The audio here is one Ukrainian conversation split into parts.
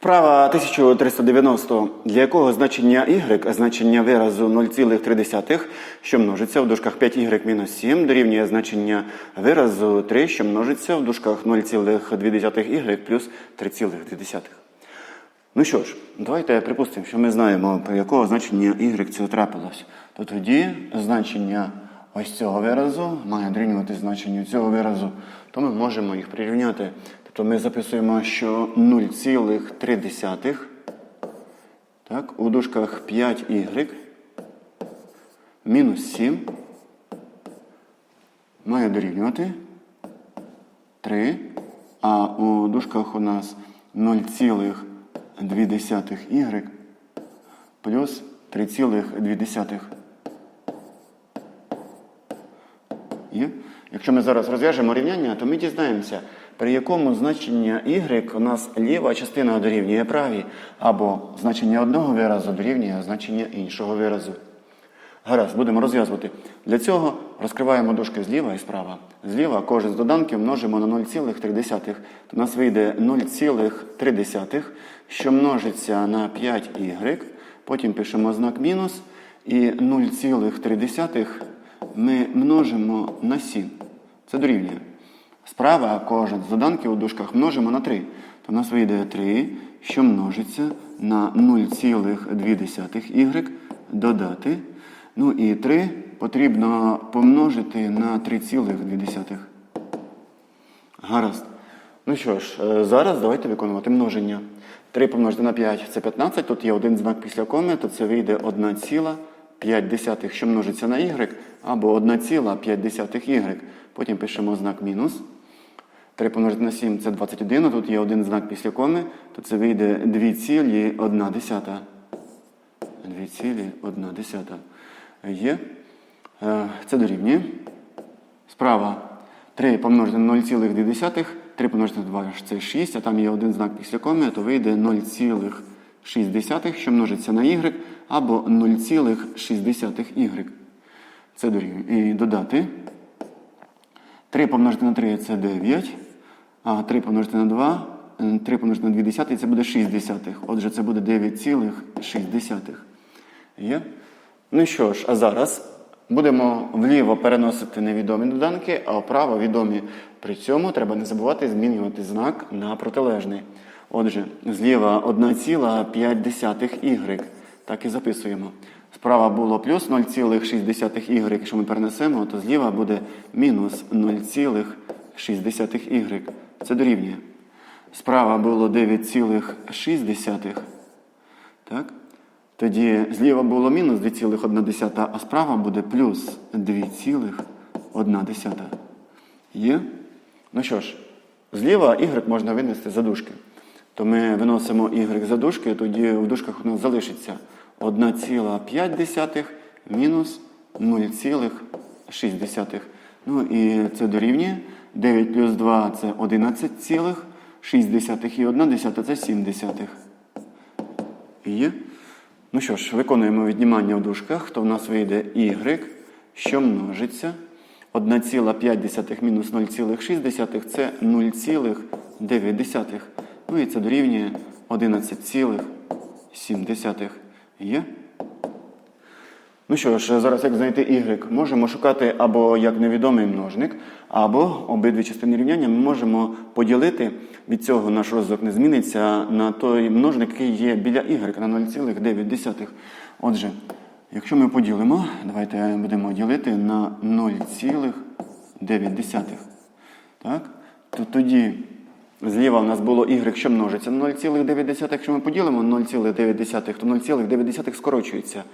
Вправа 1390, для якого значення y, значення виразу 0,3, що множиться в дужках 5y-7, дорівнює значення виразу 3, що множиться в дужках 0,2y плюс 3,2. Ну що ж, давайте припустимо, що ми знаємо, при якого значення y це трапилось. То тоді значення ось цього виразу має дорівнювати значенню цього виразу, то ми можемо їх прирівняти. Тобто ми записуємо, що 0,3 так, у дужках 5y мінус 7 має дорівнювати 3, а у дужках у нас 0,2y плюс 3,2. Є? Якщо ми зараз розв'яжемо рівняння, то ми дізнаємося, при якому значення y у нас ліва частина дорівнює правій, або значення одного виразу дорівнює значення іншого виразу. Гаразд, будемо розв'язувати. Для цього розкриваємо дужки зліва і справа. Зліва кожен з доданків множимо на 0,3. То у нас вийде 0,3, що множиться на 5y. Потім пишемо знак мінус. І 0,3 ми множимо на 7. Це дорівнює. Справа кожен з доданків у дужках множимо на 3. То у нас вийде 3, що множиться на 0,2y додати. Ну і 3 потрібно помножити на 3,2. Гаразд. Ну що ж, е, зараз давайте виконувати множення. 3 помножити на 5 це 15, тут є один знак після коми, то це вийде 1,5, що множиться на y, або 1,5y. Потім пишемо знак мінус. 3 помножити на 7 це 21, а тут є один знак після коми, то це вийде 2,1. 2,1. Є. Е, Це дорівнює. Справа 3 помножити на 0,2, 3 помножити на 2 це 6, а там є один знак після коми, то вийде 0,6, що множиться на y, або 0,6y. Це дорівнює. І додати. 3 помножити на 3 це 9, а 3 помножити на 2, 3 помножити на 2 десятих це буде 6 десятих. Отже, це буде 9,6. Є? Ну що ж, а зараз будемо вліво переносити невідомі доданки, а вправо відомі. При цьому треба не забувати змінювати знак на протилежний. Отже, зліва 1,5y. Так і записуємо. Справа було плюс 0,6y. Якщо ми перенесемо, то зліва буде мінус 0,6y. Це дорівнює. Справа було 9,6. Так? Тоді зліва було мінус 2,1, а справа буде плюс 2,1. Є? Ну що ж, зліва y можна винести за дужки. То ми виносимо y за дужки, тоді в дужках у нас залишиться 1,5 мінус 0,6. Ну і це дорівнює. 9 плюс 2 це 11,6 і 1 це 7 десятих. Є? Ну що ж, виконуємо віднімання в дужках, то в нас вийде y, що множиться. 1,5 мінус 0,6 це 0,9. Ну і це дорівнює 11,7. Є? Ну що ж, зараз як знайти y? Можемо шукати або як невідомий множник, або обидві частини рівняння ми можемо поділити. Від цього наш розвиток не зміниться на той множник, який є біля y на 0,9. Отже, якщо ми поділимо, давайте будемо ділити на 0,9. Так? То тоді зліва в нас було y, що множиться на 0,9. Якщо ми поділимо 0,9, то 0,9 скорочується.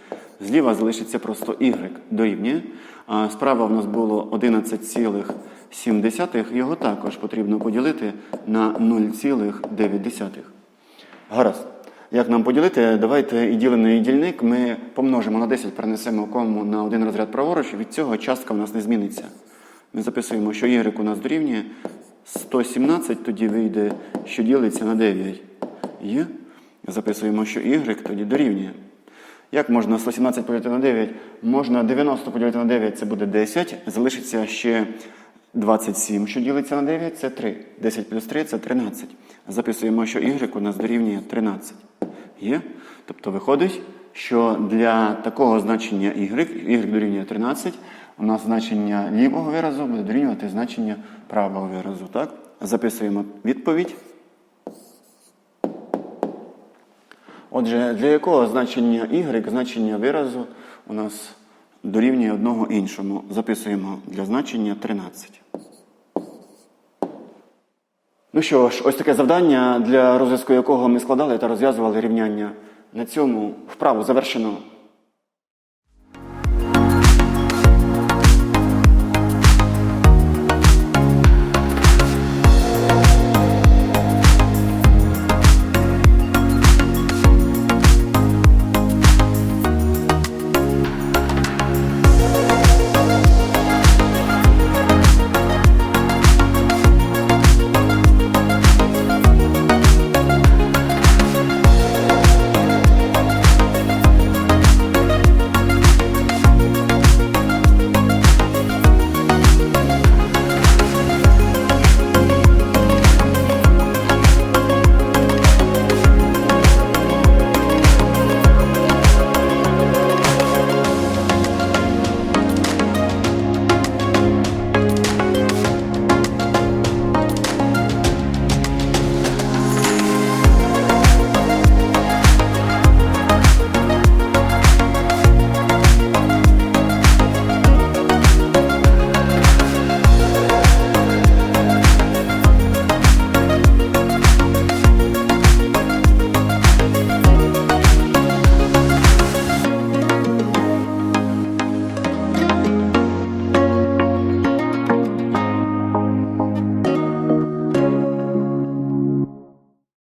Зліва залишиться просто y дорівнює. А справа в нас було 11,7. Його також потрібно поділити на 0,9. Гаразд. Як нам поділити? Давайте і ділений дільник ми помножимо на 10, перенесемо кому на один розряд праворуч. Від цього частка в нас не зміниться. Ми записуємо, що y у нас дорівнює 117, тоді вийде, що ділиться на 9. Є? Записуємо, що y тоді дорівнює. Як можна 117 поділити на 9? Можна 90 поділити на 9, це буде 10. Залишиться ще 27, що ділиться на 9, це 3. 10 плюс 3 це 13. Записуємо, що y у нас дорівнює 13. Є? Тобто виходить, що для такого значення y, y дорівнює 13, у нас значення лівого виразу буде дорівнювати значення правого виразу. Так? Записуємо відповідь. Отже, для якого значення y, значення виразу у нас дорівнює одного іншому. Записуємо для значення 13. Ну що ж, ось таке завдання, для розв'язку якого ми складали та розв'язували рівняння. На цьому вправу завершено.